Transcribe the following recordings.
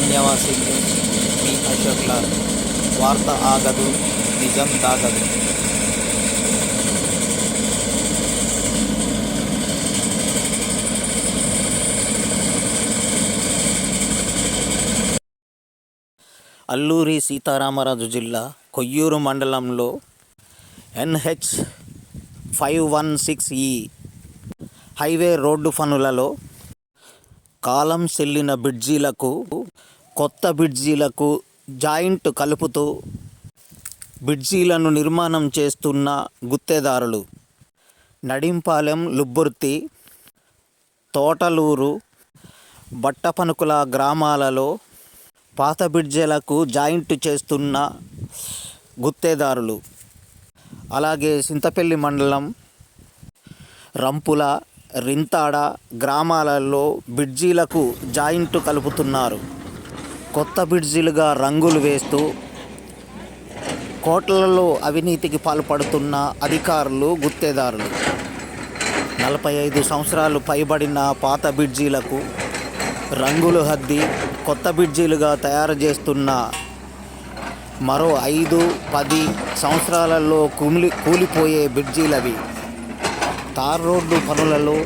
నమస్తే మీ అశోక్ల వార్త ఆగదు నిజం దాగదు. అల్లూరి సీతారామరాజు జిల్లా కొయ్యూరు మండలంలో ఎన్హెచ్ ఫైవ్ వన్ సిక్స్ ఈ హైవే రోడ్డు పనులలో కాలం చెల్లిన బ్రిడ్జీలకు కొత్త బ్రిడ్జీలకు జాయింట్ కలుపుతూ బ్రిడ్జీలను నిర్మాణం చేస్తున్న గుత్తేదారులు నడింపాలెం లుబ్బుర్తి తోటలూరు బట్టపనుకుల గ్రామాలలో పాత బ్రిడ్జీలకు జాయింట్ చేస్తున్న గుత్తేదారులు. అలాగే సింతపల్లి మండలం రంపుల రింతాడ గ్రామాలలో బ్రిడ్జీలకు జాయింట్ కలుపుతున్నారు. కొత్త బ్రిడ్జిలుగా రంగులు వేస్తూ కోట్లలో అవినీతికి పాల్పడుతున్న అధికారులు గుత్తేదారులు. నలభై ఐదు సంవత్సరాలు పైబడిన పాత బ్రిడ్జీలకు రంగులు హద్ది కొత్త బ్రిడ్జీలుగా తయారు చేస్తున్న మరో ఐదు పది సంవత్సరాలలో కుమిలి కూలిపోయే బ్రిడ్జీలవి తార్ రోడ్డు పనులలో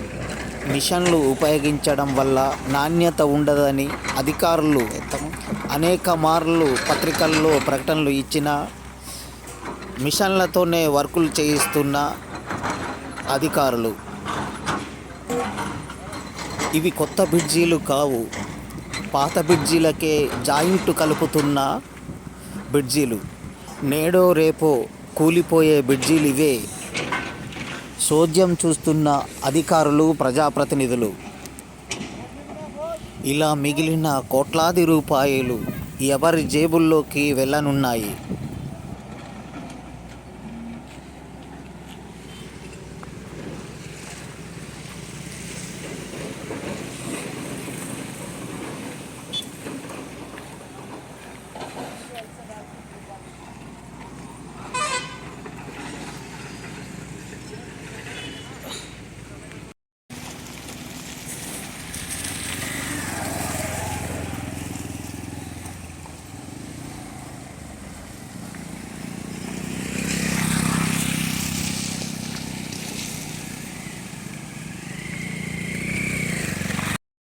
మిషన్లు ఉపయోగించడం వల్ల నాణ్యత ఉండదని అధికారులు అనేక మార్లు పత్రికల్లో ప్రకటనలు ఇచ్చిన మిషన్లతోనే వర్కులు చేయిస్తున్న అధికారులు. ఇవి కొత్త బ్రిడ్జీలు కావు. పాత బ్రిడ్జీలకే జాయింట్ కలుపుతున్న బ్రిడ్జీలు. నేడో రేపో కూలిపోయే బ్రిడ్జీలు ఇవే. సోద్యం చూస్తున్న అధికారులు ప్రజాప్రతినిధులు. ఇలా మిగిలిన కోట్లాది రూపాయలు ఎవరి జేబుల్లోకి వెళ్ళనున్నాయి?